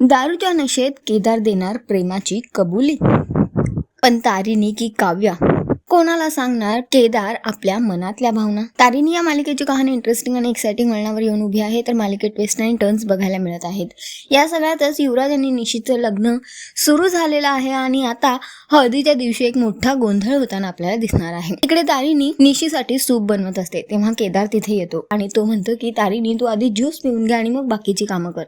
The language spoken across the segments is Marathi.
दारूच्या नशेत केदार देणार प्रेमाची कबुली. पण तारिणी की काव्या? कोणाला सांगणार केदार आपल्या मनातल्या भावना? तारिणी या मालिकेची कहाणी इंटरेस्टिंग आणि एक्साइटिंग वळणावर येऊन उभी आहे तर मालिकेत ट्विस्ट आणि टर्न्स बघायला मिळत आहेत. या सगळ्यातच युवराज आणि निशितचं लग्न सुरू झालेलं आहे आणि आता हळदीच्या दिवशी एक मोठा गोंधळ होताना आपल्याला दिसणार आहे. इकडे तारिणी निशीसाठी सूप बनवत असते तेव्हा केदार तिथे येतो आणि तो म्हणतो की तारिणी तू आधी ज्यूस पिऊन घे आणि मग बाकीची कामं कर.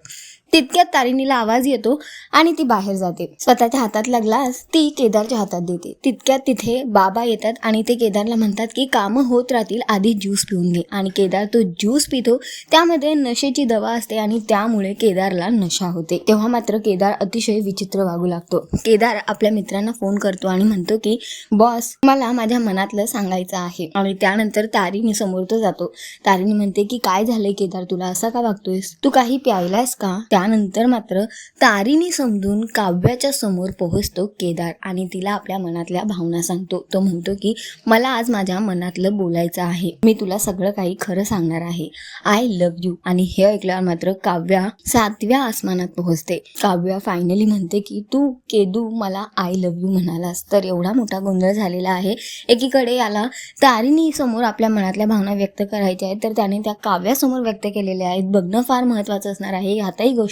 तितक्यात तारिणीला आवाज येतो आणि ती बाहेर जाते. स्वतःच्या हातात ग्लास ती केदारच्या हातात देते. तितक्यात तिथे बाबा येतात आणि ते केदारला म्हणतात की कामं होत राहतील आधी ज्यूस पिऊन घे. आणि केदार तो ज्यूस पितो त्यामध्ये नशेची दवा असते आणि त्यामुळे केदारला नशा होते. तेव्हा मात्र केदार अतिशय विचित्र वागू लागतो. केदार आपल्या मित्रांना फोन करतो आणि म्हणतो की बॉस मला माझ्या मनातलं सांगायचं आहे. आणि त्यानंतर तारिणी समोर तो जातो. तारिणी म्हणते की काय झालंय केदार तुला असा का वागतोयस? तू काही प्यायलायस का? त्यानंतर मात्र तारीने समजून काव्याच्या समोर पोहोचतो केदार आणि तिला आपल्या मनातल्या भावना सांगतो. तो म्हणतो की मला आज माझ्या मनातलं बोलायचं आहे. मी तुला सगळं काही खरं सांगणार आहे. आय लव्ह यू आणि हे ऐकल्यावर मात्र काव्या सातव्या आसमानात पोहोचते. काव्या फायनली म्हणते की तू केदू मला आय लव्ह यू म्हणालास. तर एवढा मोठा गोंधळ झालेला आहे. एकीकडे याला तारिणी समोर आपल्या मनातल्या भावना व्यक्त करायच्या आहेत तर त्याने त्या काव्यासमोर व्यक्त केलेल्या आहेत. बघणं फार महत्वाचं असणार आहे. आताही गोष्ट